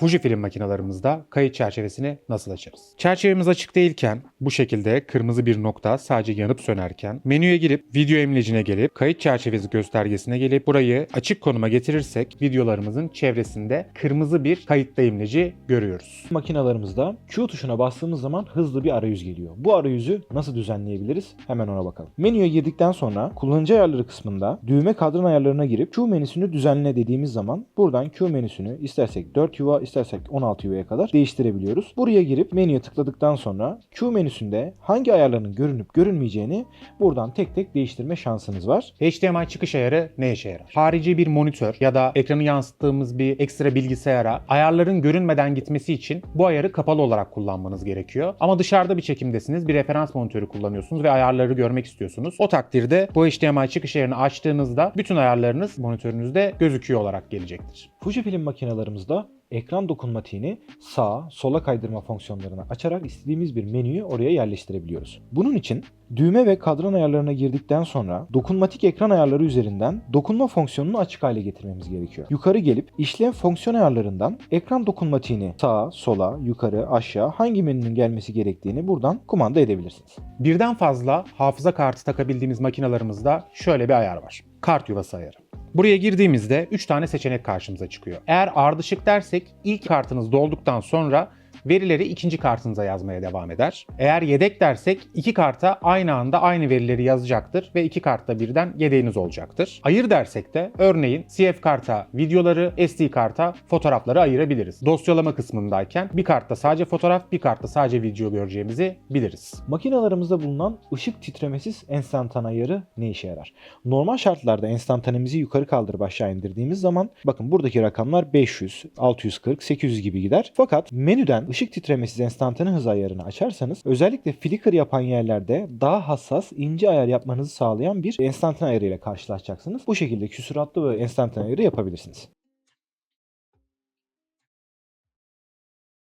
Fujifilm makinalarımızda kayıt çerçevesini nasıl açarız? Çerçevemiz açık değilken bu şekilde kırmızı bir nokta sadece yanıp sönerken menüye girip video emlecine gelip kayıt çerçevesi göstergesine gelip burayı açık konuma getirirsek videolarımızın çevresinde kırmızı bir kayıtlı imleci görüyoruz. Makinalarımızda Q tuşuna bastığımız zaman hızlı bir arayüz geliyor. Bu arayüzü nasıl düzenleyebiliriz? Hemen ona bakalım. Menüye girdikten sonra kullanıcı ayarları kısmında düğme kadran ayarlarına girip Q menüsünü düzenle dediğimiz zaman buradan Q menüsünü istersek 4 yuva istersek 16 yuvaya kadar değiştirebiliyoruz. Buraya girip menüye tıkladıktan sonra Q menüsünde hangi ayarların görünüp görünmeyeceğini buradan tek tek değiştirme şansınız var. HDMI çıkış ayarı ne işe yarar? Harici bir monitör ya da ekranı yansıttığımız bir ekstra bilgisayara ayarların görünmeden gitmesi için bu ayarı kapalı olarak kullanmanız gerekiyor. Ama dışarıda bir çekimdesiniz, bir referans monitörü kullanıyorsunuz ve ayarları görmek istiyorsunuz. O takdirde bu HDMI çıkış ayarını açtığınızda bütün ayarlarınız monitörünüzde gözüküyor olarak gelecektir. Fujifilm makinalarımızda ekran dokunmatiğini sağa, sola kaydırma fonksiyonlarını açarak istediğimiz bir menüyü oraya yerleştirebiliyoruz. Bunun için düğme ve kadran ayarlarına girdikten sonra dokunmatik ekran ayarları üzerinden dokunma fonksiyonunu açık hale getirmemiz gerekiyor. Yukarı gelip işlem fonksiyon ayarlarından ekran dokunmatiğini sağa, sola, yukarı, aşağı hangi menünün gelmesi gerektiğini buradan kumanda edebilirsiniz. Birden fazla hafıza kartı takabildiğimiz makinalarımızda şöyle bir ayar var. Kart yuvası ayarı. Buraya girdiğimizde 3 tane seçenek karşımıza çıkıyor. Eğer ardışık dersek ilk kartınız dolduktan sonra verileri ikinci kartınıza yazmaya devam eder. Eğer yedek dersek iki karta aynı anda aynı verileri yazacaktır ve iki kartta birden yedeğiniz olacaktır. Ayır dersek de örneğin CF karta videoları, SD karta fotoğrafları ayırabiliriz. Dosyalama kısmındayken bir kartta sadece fotoğraf, bir kartta sadece video göreceğimizi biliriz. Makinalarımızda bulunan ışık titremesiz enstantane ayarı ne işe yarar? Normal şartlarda enstantanemizi yukarı kaldırıp aşağı indirdiğimiz zaman bakın buradaki rakamlar 500, 640, 800 gibi gider. Fakat menüden ışık titremesiz enstantane hız ayarını açarsanız özellikle flicker yapan yerlerde daha hassas ince ayar yapmanızı sağlayan bir enstantane ayarı ile karşılaşacaksınız. Bu şekilde küsuratlı ve enstantane ayarı yapabilirsiniz.